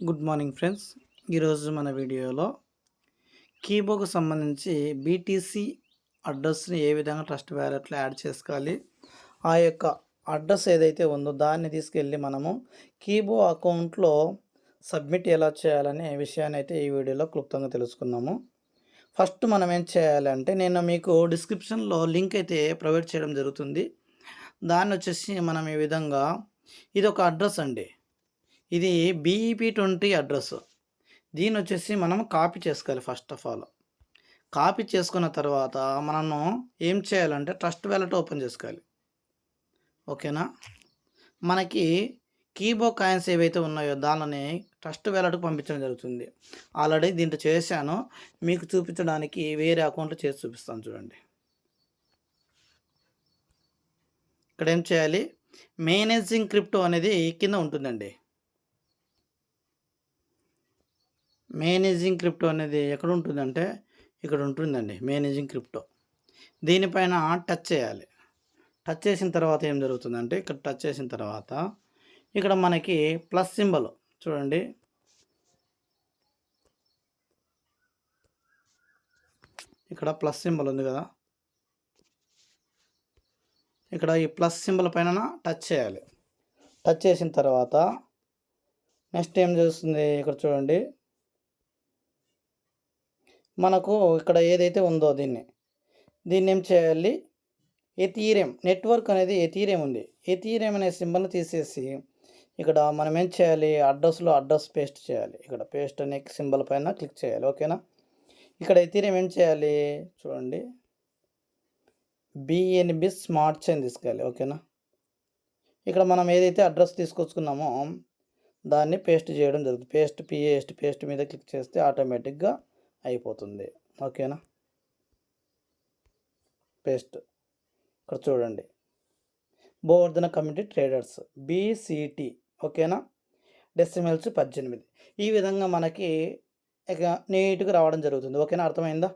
Good morning friends. ఈరోజు మన వీడియోలో కీబోకు సంబంధించి బీటీసీ అడ్రస్ని ఏ విధంగా ట్రస్ట్ వ్యాలెట్లో యాడ్ చేసుకోవాలి ఆ యొక్క అడ్రస్ ఏదైతే ఉందో దాన్ని తీసుకెళ్ళి మనము కీబో అకౌంట్లో సబ్మిట్ ఎలా చేయాలనే విషయాన్ని అయితే ఈ వీడియోలో క్లుప్తంగా తెలుసుకుందాము. ఫస్ట్ మనం ఏం చేయాలంటే నేను మీకు డిస్క్రిప్షన్లో లింక్ అయితే ప్రొవైడ్ చేయడం జరుగుతుంది. దాన్ని వచ్చేసి మనం ఈ విధంగా ఇది ఒక అడ్రస్ అండి. ఇది బీఈపీ ట్వంటీ అడ్రస్ దీని వచ్చేసి మనం కాపీ చేసుకోవాలి ఫస్ట్ ఆఫ్ ఆల్ కాపీ చేసుకున్న తర్వాత మనము ఏం చేయాలంటే ట్రస్ట్ వ్యాలెట్ ఓపెన్ చేసుకోవాలి. ఓకేనా మనకి కీబో కాయిన్స్ ఏవైతే ఉన్నాయో దానిని ట్రస్ట్ వ్యాలెట్కి పంపించడం జరుగుతుంది. ఆల్రెడీ దీంట్లో చేశాను. మీకు చూపించడానికి వేరే అకౌంట్లో చేసి చూపిస్తాను చూడండి. ఇక్కడ ఏం చేయాలి? మేనేజింగ్ క్రిప్టో అనేది కింద ఉంటుందండి. మేనేజింగ్ క్రిప్టో అనేది ఎక్కడ ఉంటుందంటే ఇక్కడ ఉంటుందండి మేనేజింగ్ క్రిప్టో. దీనిపైన టచ్ చేయాలి. టచ్ చేసిన తర్వాత ఏం జరుగుతుందంటే ఇక్కడ టచ్ చేసిన తర్వాత ఇక్కడ మనకి ప్లస్ సింబల్ చూడండి. ఇక్కడ ప్లస్ సింబల్ ఉంది కదా. ఇక్కడ ఈ ప్లస్ సింబల్ పైన టచ్ చేయాలి. టచ్ చేసిన తర్వాత నెక్స్ట్ ఏం చేస్తుంది ఇక్కడ చూడండి. మనకు ఇక్కడ ఏదైతే ఉందో దీన్ని దీన్ని ఏం చేయాలి? ఎథీరియం నెట్వర్క్ అనేది ఎథీరియం ఉంది. ఎథీరియం అనే సింబల్ని తీసేసి ఇక్కడ మనం ఏం చేయాలి? అడ్రస్లో అడ్రస్ పేస్ట్ చేయాలి. ఇక్కడ పేస్ట్ అనే సింబల్ పైన క్లిక్ చేయాలి. ఓకేనా? ఇక్కడ ఎథీరియం ఏం చేయాలి? చూడండి. బిఎన్బి స్మార్ట్ చైన్ తీసుకోవాలి ఓకేనా? ఇక్కడ మనం ఏదైతే అడ్రస్ తీసుకొచ్చుకున్నామో దాన్ని పేస్ట్ చేయడం జరుగుతుంది. పేస్ట్ పిఏస్ట్ పేస్ట్ మీద క్లిక్ చేస్తే ఆటోమేటిక్గా అయిపోతుంది. ఓకేనా? పేస్ట్. ఇక్కడ చూడండి. బోవర్ధన కమిటీ ట్రేడర్స్ బీసీటీ. ఓకేనా? డెసిమల్స్ పద్దెనిమిది. ఈ విధంగా మనకి ఇక నీట్గా రావడం జరుగుతుంది. ఓకేనా? అర్థమైందా?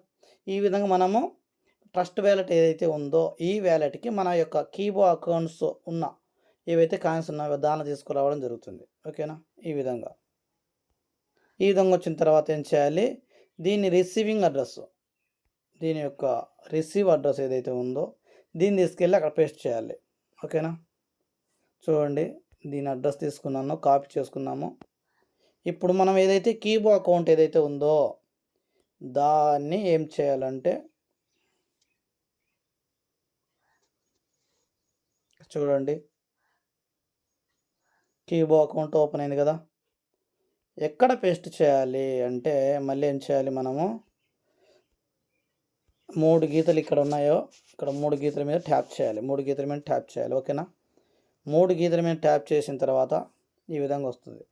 ఈ విధంగా మనము ట్రస్ట్ వ్యాలెట్ ఏదైతే ఉందో ఈ వ్యాలెట్కి మన యొక్క కీబో అకౌంట్స్ ఉన్న ఏవైతే కాయిన్స్ ఉన్నాయో దాన్ని తీసుకురావడం జరుగుతుంది. ఓకేనా? ఈ విధంగా. ఈ విధంగా వచ్చిన తర్వాత ఏం చేయాలి? దీని రిసీవింగ్ అడ్రస్ దీని యొక్క రిసీవ్ అడ్రస్ ఏదైతే ఉందో దీన్ని తీసుకెళ్ళి అక్కడ పేస్ట్ చేయాలి. ఓకేనా చూడండి దీని అడ్రస్ తీసుకున్నాను కాపీ చేసుకున్నాము. ఇప్పుడు మనం ఏదైతే కీబో అకౌంట్ ఏదైతే ఉందో దాన్ని ఏం చేయాలంటే చూడండి. కీబో అకౌంట్ ఓపెన్ అయింది కదా? ఎక్కడ పేస్ట్ చేయాలి అంటే మళ్ళీ ఏం చేయాలి మనము? మూడు గీతలు ఇక్కడ ఉన్నాయో ఇక్కడ మూడు గీతల మీద ట్యాప్ చేయాలి. మూడు గీతల మీద ట్యాప్ చేయాలి. ఓకేనా? మూడు గీతల మీద ట్యాప్ చేసిన తర్వాత ఈ విధంగా వస్తుంది.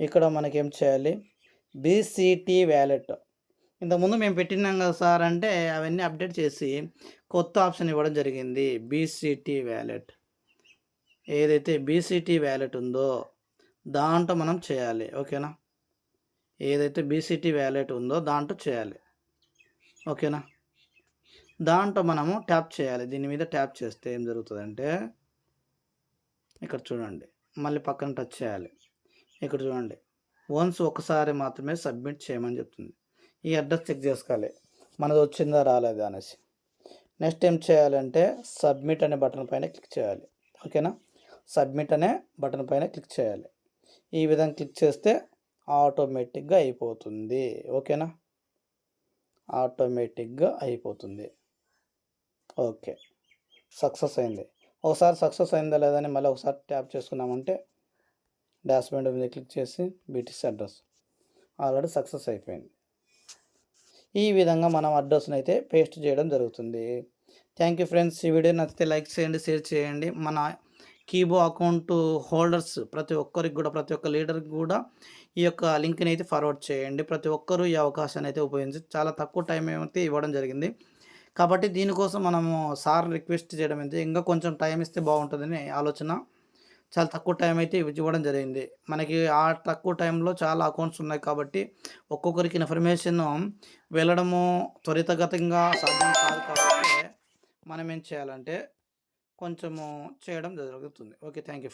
ఇక్కడ మనకి ఏం చేయాలి? BCT wallet. ఇంతకుముందు మేము పెట్టినాం కదా సార్ అంటే అవన్నీ అప్డేట్ చేసి కొత్త ఆప్షన్ ఇవ్వడం జరిగింది. BCT wallet. ఏదైతే బీసీటీ వ్యాలెట్ ఉందో దాంట్లో మనం చేయాలి ఓకేనా? ఏదైతే బీసీటీ వ్యాలెట్ ఉందో దాంట్లో చేయాలి ఓకేనా? దాంట్లో మనము ట్యాప్ చేయాలి దీని మీద ట్యాప్ చేస్తే ఏం జరుగుతుందంటే ఇక్కడ చూడండి మళ్ళీ పక్కన టచ్ చేయాలి ఇక్కడ చూడండి వన్స్ ఒకసారి మాత్రమే సబ్మిట్ చేయమని చెప్తుంది ఈ అడ్రస్ చెక్ చేసుకోవాలి మనది వచ్చిందా రాలేదా అనేసి. నెక్స్ట్ ఏం చేయాలంటే సబ్మిట్ అనే బటన్ పైన క్లిక్ చేయాలి ఓకేనా? సబ్మిట్ అనే బటన్ పైన క్లిక్ చేయాలి. ఈ విధంగా క్లిక్ చేస్తే ఆటోమేటిక్గా అయిపోతుంది. ఓకేనా? ఆటోమేటిక్గా అయిపోతుంది. ఓకే. సక్సెస్ అయింది. ఒకసారి సక్సెస్ అయిందా లేదని మళ్ళీ ఒకసారి ట్యాప్ చేసుకున్నామంటే డాష్బోర్డ్ మీద క్లిక్ చేసి బీటీసీ అడ్రస్. ఆల్రెడీ సక్సెస్ అయిపోయింది. ఈ విధంగా మనం అడ్రస్ని అయితే పేస్ట్ చేయడం జరుగుతుంది. Thank you friends. ఈ వీడియో నచ్చితే లైక్ చేయండి షేర్ చేయండి. మన కీబో అకౌంట్ హోల్డర్స్ ప్రతి ఒక్కరికి కూడా ప్రతి ఒక్క లీడర్కి కూడా ఈ యొక్క లింక్ని అయితే ఫార్వర్డ్ చేయండి. ప్రతి ఒక్కరూ ఈ అవకాశాన్ని అయితే ఉపయోగించి చాలా తక్కువ టైం అయితే ఇవ్వడం జరిగింది. కాబట్టి దీనికోసం మనము సార్ రిక్వెస్ట్ చేయడం అయితే ఇంకా కొంచెం టైం ఇస్తే బాగుంటుందని ఆలోచన. చాలా తక్కువ టైం అయితే ఇవ్వడం జరిగింది. మనకి ఆ తక్కువ టైంలో చాలా అకౌంట్స్ ఉన్నాయి కాబట్టి ఒక్కొక్కరికి ఇన్ఫర్మేషన్ వెళ్ళడము త్వరితగతంగా సాధ్యం కాదు కాబట్టి మనం ఏం చేయాలంటే కొంచెము చేయడం జరుగుతుంది. Okay thank you